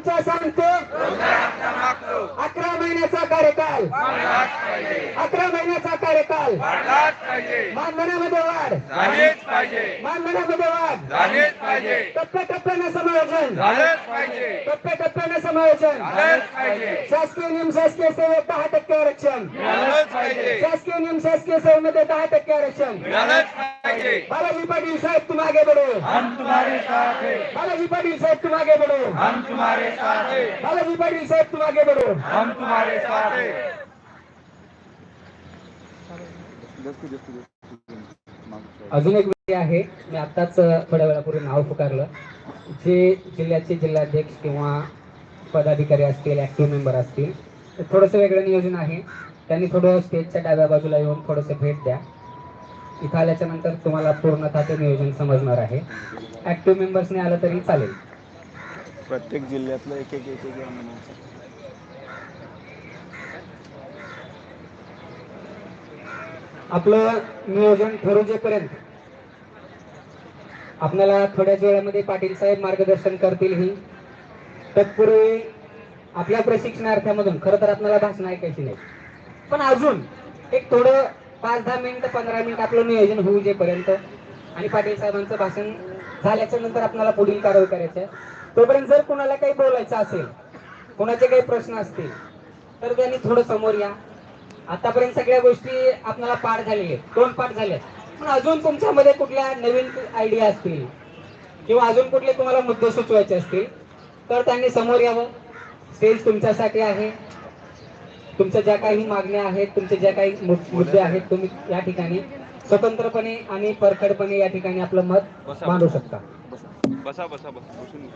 आमचा सांगतो. अकरा महिन्याचा कार्यकाल. अकरा महिन्याचा कार्यकाल. मानधनामध्ये वाढ. मानधनामध्ये वाढ. टप्प्याटप्प्याने समायोजन. टप्प्याटप्प्याने समायोजन. शासकीय नियम शासकीय सेवेत दहा टक्के आरक्षण. शासकीय नियम शासकीय सेवेमध्ये दहा टक्के आरक्षण. पाहिजे. बालाजी पाटील साहेब तुम आगे बढ़ो. हम तुम्हारे साथ हैं बालाजी पाटील साहेब तुम आगे बढ़ो. हम तुम्हारे साथ हैं बालाजी पाटील साहेब तुम आगे बढ़ो. हम तुम्हारे साथ हैं अजून एक व्यक्ती आहे. मी आताच थोड्या वेळापूर्वी नाव पुकारलं. जे जिल्ह्याचे जिल्हाध्यक्ष किंवा पदाधिकारी असतील ऍक्टिव्ह मेंबर असतील तर थोडंसं वेगळं नियोजन आहे. त्यांनी थोडं स्टेजच्या डाव्या बाजूला येऊन थोडंसं भेट द्या. इथं आल्याच्यानंतर तुम्हाला पूर्णतः ते नियोजन समजणार आहे. ऍक्टिव्ह मेंबर्सने आलं तरी चालेल. प्रत्येक जिल्ह्यातलं एक एक एक एक. आपलं नियोजन ठरवजेपर्यंत आपल्याला थोड्याच वेळामध्ये पाटील साहेब मार्गदर्शन करतील ही. तत्पूर्वी आपल्या प्रशिक्षणार्थ्यामधून खरं तर आपल्याला भाषण ऐकायची नाही. पण अजून एक थोडं पाच दहा मिनिट पंधरा मिनिट आपलं नियोजन होऊ जेपर्यंत आणि पाटील साहेबांचं भाषण झाल्याच्यानंतर आपल्याला पुढील कारवाई करायची आहे. तोपर्यंत जर कोणाला काही बोलायचं असेल कोणाचे काही प्रश्न असतील तर त्यांनी थोडं समोर या. आतापर्यंत सगळ्या गोष्टी आपल्याला पाठ झालेल्या आहेत. दोन पाठ झाले पण अजून तुमच्यामध्ये कुठल्या नवीन आयडिया असतील? किंवा अजून कुठले तुम्हाला मुद्दे सुचवायचे असतील? तर त्यांनी समोर यावं. स्टेज तुमच्यासाठी आहे. तुमच्या ज्या काही मागण्या आहेत तुमचे ज्या काही मुद- मुद्दे आहेत तुम्ही या ठिकाणी स्वतंत्रपणे आणि परखडपणे या ठिकाणी आपलं मत मांडू शकता. बसा बसा बसा बसून.